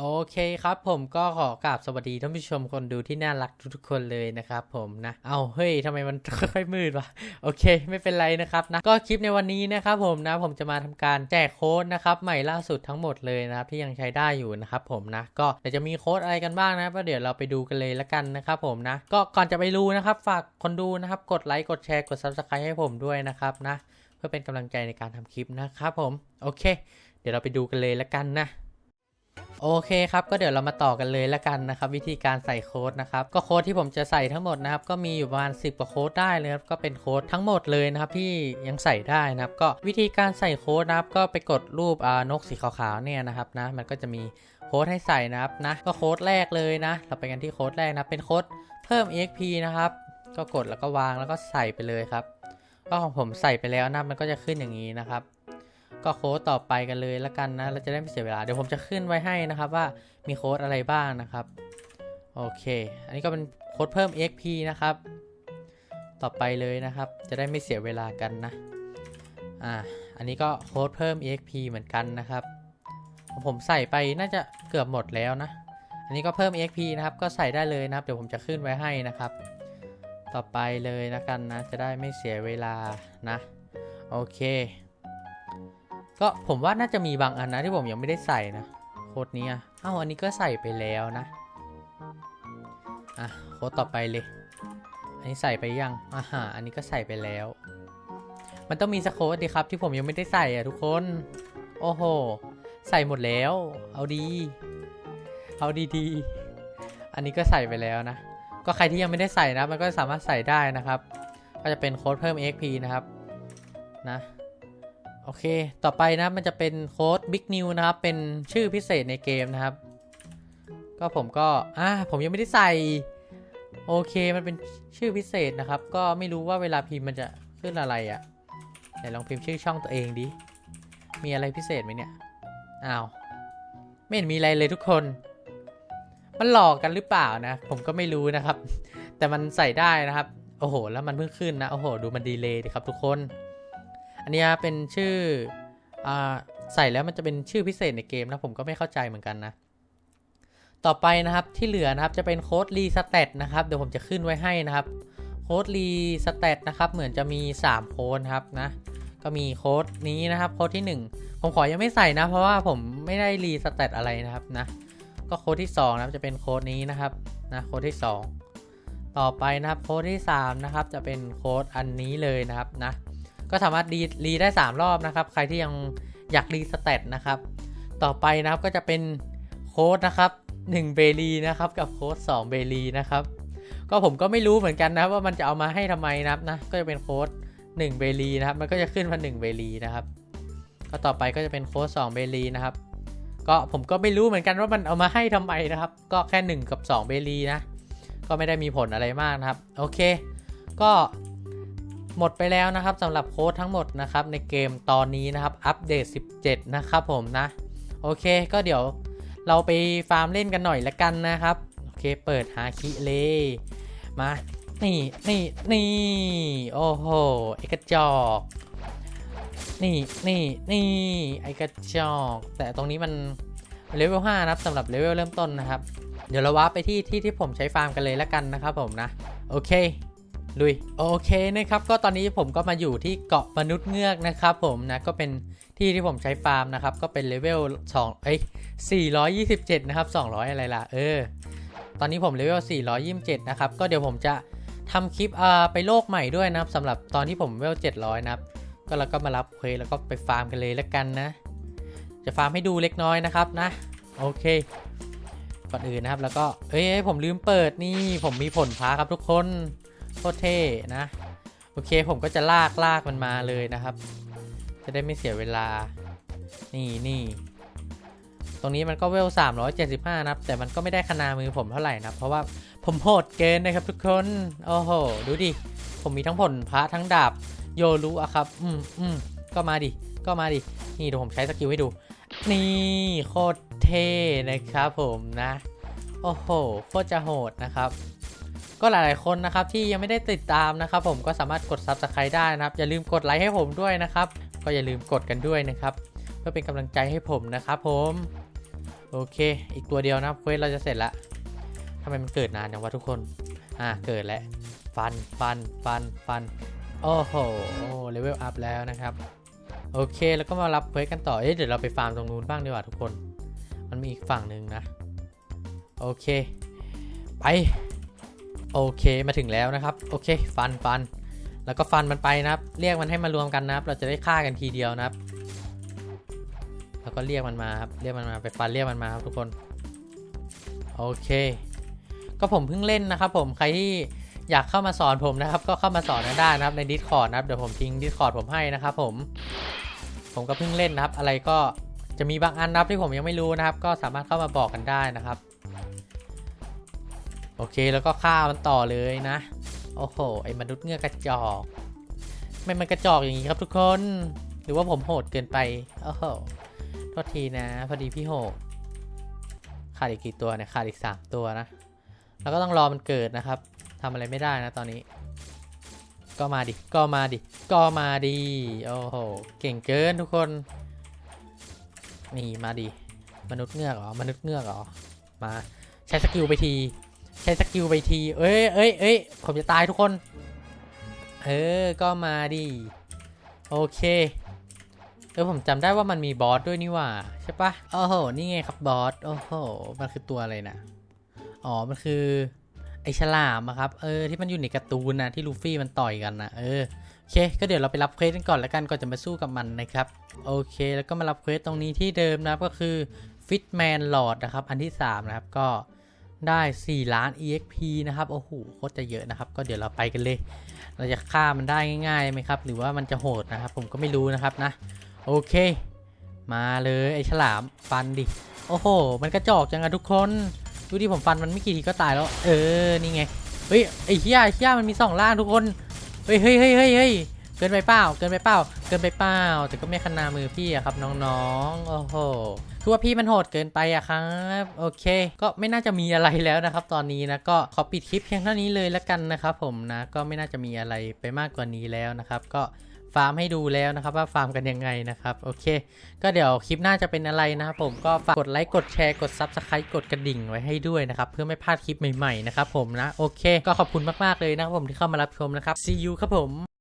โอเคครับผมก็ขอกราบสวัสดีท่านผู้ชมคนดูที่น่ารักทุกๆคนเลยนะครับผมนะ เอาเฮ้ยทำไมมันค่อยมืดวะโอเค ไม่เป็นไรนะครับนะก็คลิปในวันนี้นะครับผมนะผมจะมาทำการแจกโค้ดนะครับใหม่ล่าสุดทั้งหมดเลยนะครับที่ยังใช้ได้อยู่นะครับผมนะก็เดี๋ยวจะมีโค้ดอะไรกันบ้างนะครับก็เดี๋ยวเราไปดูกันเลยละกันนะครับผมนะ ก็ก่อนจะไปดูนะครับ ฝากคนดูนะครับกดไลค์กดแชร์กด subscribe ให้ผมด้วยนะครับนะ เพื่อเป็นกำลังใจในการทำคลิปนะครับผมโอเค เดี๋ยวเราไปดูกันเลยละกันนะ โอเคครับก็เดี๋ยวเรามาต่อกันเลยละกันนะครับวิธีการใส่โค้ดนะครับก็โค้ดที่ผมจะใส่ทั้งหมดนะครับก็มีอยู่ประมาณ 10กว่าโค้ดได้เลยครับก็เป็นโค้ดทั้งหมดเลยนะครับที่ยังใส่ได้นะครับ ก็วิธีการใส่โค้ดนะครับก็ไปกดรูปนกสีขาวๆเนี่ยนะครับนะมันก็จะมีโค้ดให้ใส่นะครับนะก็โค้ดแรกเลยนะ เราไปกันที่โค้ดแรกนะเป็นโค้ดเพิ่ม exp นะครับก็กดแล้วก็วางแล้วก็ใส่ไปเลยครับก็ของผมใส่ไปแล้วนะมันก็จะขึ้นอย่างนี้นะครับ ก็โค้ดต่อไปกันเลยละกันนะ เราจะได้ไม่เสียเวลา เดี๋ยวผมจะขึ้นไว้ให้นะครับว่ามีโค้ดอะไรบ้างนะครับ โอเค อันนี้ก็เป็นโค้ดเพิ่ม exp นะครับ ต่อไปเลยนะครับ จะได้ไม่เสียเวลากันนะ อ่า อันนี้ก็โค้ดเพิ่ม exp เหมือนกันนะครับของผมใส่ไปน่าจะเกือบหมดแล้วนะ อันนี้ก็เพิ่ม exp นะครับ ก็ใส่ได้เลยนะครับ เดี๋ยวผมจะขึ้นไว้ให้นะครับ ต่อไปเลยนะกันนะ จะได้ไม่เสียเวลานะ โอเค ก็ผมว่าน่าจะมีบางอันนะที่ผมยังไม่ได้ใส่นะโค้ดนี้อะอ้าวอันนี้ก็ใส่ไปแล้วนะอะโค้ดต่อไปเลย อันนี้ใส่ไปยังอ่าฮะอันนี้ก็ใส่ไปแล้ว มันต้องมีสกโค้ดดีครับที่ผมยังไม่ได้ใส่อะทุกคน โอ้โห ใส่หมดแล้ว เอาดี เอาดีๆ อันนี้ก็ใส่ไปแล้วนะ ก็ใครที่ยังไม่ได้ใส่นะ มันก็สามารถใส่ได้นะครับ ก็จะเป็นโค้ดเพิ่ม XP นะครับ นะ โอเค ต่อไปนะมันจะเป็นโค้ด Big New นะครับ เป็นชื่อพิเศษในเกมนะครับ ก็ผมก็อ่าผมยังไม่ได้ใส่ โอเค มันเป็นชื่อพิเศษนะครับ ก็ไม่รู้ว่าเวลาพิมพ์มันจะขึ้นอะไรอะ่ะไหนลองพิมพ์ชื่อช่องตัวเองดิ มีอะไรพิเศษไหมเนี่ย อ้าว ไม่เห็นมีอะไรเลยทุกคน มันหลอกกันหรือเปล่านะ ผมก็ไม่รู้นะครับ แต่มันใส่ได้นะครับ โอ้โห แล้วมันเพิ่งขึ้นนะ โอ้โห ดูมันดีเลยดิครับทุกคน อันนี้เป็นชื่ออใส่แล้วมันจะเป็นชื่อพิเศษในเกมนะผมก็ไม่เข้าใจเหมือนกันนะ ต่อไปนะครับที่เหลือนะครับจะเป็นโค้ดรีสเตตนะครับเดี๋ยวผมจะขึ้นไว้ให้นะครับโค้ดรีสเตตนะครับเหมือนจะมี 3 โค้ดครับนะก็มีโค้ดนี้นะครับโค้ดที่ 1 ผมขอยังไม่ใส่นะ เพราะว่าผมไม่ได้รีสเตตอะไรนะครับนะก็โค้ดที่2นะครับจะเป็นโค้ดนี้นะครับนะโค้ดที่ 2 ต่อไปนะครับโค้ดที่3นะครับจะเป็นโค้ดอันนี้เลยนะครับนะ ก็สามารถรีรีได้ 3 รอบนะครับ ใครที่ยังอยากรีสเตตนะครับ ต่อไปนะครับก็จะเป็นโค้ดนะครับ1เบลีนะครับกับโค้ด2เบลีนะครับ ก็ผมก็ไม่รู้เหมือนกันนะว่ามันจะเอามาให้ทำไมนะครับนะก็จะเป็นโค้ด1เบลีนะครับ มันก็จะขึ้นมา1เบลีนะครับ ก็ต่อไปก็จะเป็นโค้ด2เบลีนะครับ ก็ผมก็ไม่รู้เหมือนกันว่ามันเอามาให้ทำไมนะครับ ก็แค่ 1 กับ 2 เบลีนะ ก็ไม่ได้มีผลอะไรมากนะครับ โอเค ก็ หมดไปแล้วนะครับสำหรับโค้ดทั้งหมดนะครับในเกมตอนนี้นะครับอัปเดต 17 นะครับผมนะ โอเคก็เดี๋ยวเราไปฟาร์มเล่นกันหน่อยละกันนะครับ โอเคเปิดหาคิเลย มา นี่นี่นี่โอ้โหไอกระจอก นี่นี่นี่ไอกระจอก แต่ตรงนี้มันเลเวล5นะครับสำหรับเลเวลเริ่มต้นนะครับ เดี๋ยวเราว้าไปที่ที่ที่ผมใช้ฟาร์มกันเลยละกันนะครับผมนะ โอเค ลุยโอเคนะครับก็ตอนนี้ผมก็มาอยู่ที่เกาะมนุษย์เงือกนะครับผมนะก็เป็นที่ที่ผมใช้ฟาร์มนะครับก็เป็นเลเวล2เอ้ย427 นะครับ 200 อะไรล่ะเออ ตอนนี้ผมเลเวล427 นะครับ ก็เดี๋ยวผมจะทำคลิปอ่าไปโลกใหม่ด้วยนะครับสำหรับตอนที่ผมเลเวล700 นะครับ ก็เราก็มารับเควสแล้วก็ไปฟาร์มกันเลยละกันนะ จะฟาร์มให้ดูเล็กน้อยนะครับนะโอเคก่อนอื่นนะครับแล้วก็เอ้ยผมลืมเปิดนี่ผมมีผลพาครับทุกคน โคตรเท่นะ โอเคผมก็จะลากลากมันมาเลยนะครับ จะได้ไม่เสียเวลา นี่นี่ตรงนี้มันก็เวล 375 นะครับ แต่มันก็ไม่ได้คนามือผมเท่าไหร่นะเพราะว่าผมโหดเกินนะครับทุกคน โอ้โห ดูดิ ผมมีทั้งผลพระทั้งดาบ โยรุอะครับ อืมอืมก็มาดิ ก็มาดิ นี่เดี๋ยวผมใช้สกิลให้ดู นี่โคตรเท่นะครับผมนะ โอ้โห โคตรจะโหดนะครับ ก็หลายๆคนนะครับที่ยังไม่ได้ติดตามนะครับ ผมก็สามารถกด subscribe ได้นะครับ อย่าลืมกดไลค์ให้ผมด้วยนะครับ ก็อย่าลืมกดกันด้วยนะครับ เพื่อเป็นกำลังใจให้ผมนะครับผมโอเค อีกตัวเดียวนะเควสเราจะเสร็จละทำไมมันเกิดนานจังวะทุกคน อ่า เกิดแล้ว ฟัน ฟัน ฟัน ฟัน โอ้โห เลเวลอัพแล้วนะครับ โอเค แล้วก็มารับเควสกันต่อ เอ๊ะ เดี๋ยวเราไปฟาร์มตรงนู้นบ้างดีกว่าทุกคน มันมีอีกฝั่งหนึ่งนะ โอเค ไป โอเคมาถึงแล้วนะครับ โอเค ฟันฟัน แล้วก็ฟันมันไปนะครับ เรียกมันให้มารวมกันนะครับ เราจะได้ฆ่ากันทีเดียวนะครับ แล้วก็เรียกมันมาครับ เรียกมันมาไปฟันเรียกมันมาครับทุกคน โอเค ก็ผมเพิ่งเล่นนะครับ ผม ใครที่อยากเข้ามาสอนผมนะครับ ก็เข้ามาสอนกันได้นะครับใน Discord นะครับ เดี๋ยวผมทิ้ง Discord ผมให้นะครับ ผม ผมก็เพิ่งเล่นนะครับ อะไรก็จะมีบางอันนะครับที่ผมยังไม่รู้นะครับ ก็สามารถเข้ามาบอกกันได้นะครับ โอเคแล้วก็ฆ่ามันต่อเลยนะ โอ้โห ไอ้มนุษย์เงือกกระจอกไม่มันกระจอกอย่างนี้ครับทุกคน หรือว่าผมโหดเกินไป โอ้โหโทษทีนะ พอดีพี่โหดขาดอีกกี่ตัวเนี่ยขาดอีกสามตัวนะ แล้วก็ต้องรอมันเกิดนะครับทำอะไรไม่ได้นะตอนนี้ ก็มาดิ ก็มาดิ ก็มาดิ โอ้โห เก่งเกินทุกคน นี่มาดิ มนุษย์เงือกเหรอ มนุษย์เงือกเหรอ มา ใช้สกิลไปที ใช้สกิลไปที เอ้ยเอ้ยเอ้ยผมจะตายทุกคน เออ ก็มาดิโอเค เออผมจำได้ว่ามันมีบอสด้วยนี่ว่า ใช่ปะโอ้โห นี่ไงครับบอส โอ้โห มันคือตัวอะไรนะ อ๋อ มันคือ ไอฉลามอะครับ เออ ที่มันอยู่ในการ์ตูนนะที่ลูฟี่มันต่อยกันนะเออ โอเค ก็เดี๋ยวเราไปรับเควสกันก่อนแล้วกัน ก่อนจะมาสู้กับมันนะครับ โอเค แล้วก็มารับเควสตรงนี้ที่เดิมนะครับ ก็คือ Fitman Lord นะครับ อันที่ 3 นะครับ ก็ ได้ 4 ล้าน EXP นะครับ โอ้โห โคตรจะเยอะนะครับ ก็เดี๋ยวเราไปกันเลย เราจะฆ่ามันได้ง่ายๆไหมครับ หรือว่ามันจะโหดนะครับ ผมก็ไม่รู้นะครับนะ โอเค มาเลยไอ้ฉลามฟันดิ โอ้โห มันกระจอกจังอะทุกคน ดูดิผมฟันมันไม่กี่ทีก็ตายแล้ว เออ นี่ไง เฮ้ย ไอ้เหี้ยเหี้ยมันมีสองล่างทุกคน เฮ้ยเฮ้ยเฮ้ยเฮ้ย เกินไปเปล่า เกินไปเปล่า เกินไปเปล่า แต่ก็ไม่ขนามือพี่อะครับน้องๆ โอ้โหคือว่าพี่มันโหดเกินไปอะครับ โอเค ก็ไม่น่าจะมีอะไรแล้วนะครับ ตอนนี้นะ ก็ขอปิดคลิปเพียงเท่านี้เลยแล้วกันนะครับผมนะ ก็ไม่น่าจะมีอะไรไปมากกว่านี้แล้วนะครับ ก็ฟาร์มให้ดูแล้วนะครับว่าฟาร์มกันยังไงนะครับ โอเค ก็เดี๋ยวคลิปหน้าจะเป็นอะไรนะครับผมก็ฝากกดไลค์กดแชร์กด Subscribe กดกระดิ่งไว้ให้ด้วยนะครับเพื่อไม่พลาดคลิปใหม่ๆนะครับผมนะโอเค ก็ขอบคุณมากๆเลยนะครับผมที่เข้ามารับชมนะครับ see you ครับผม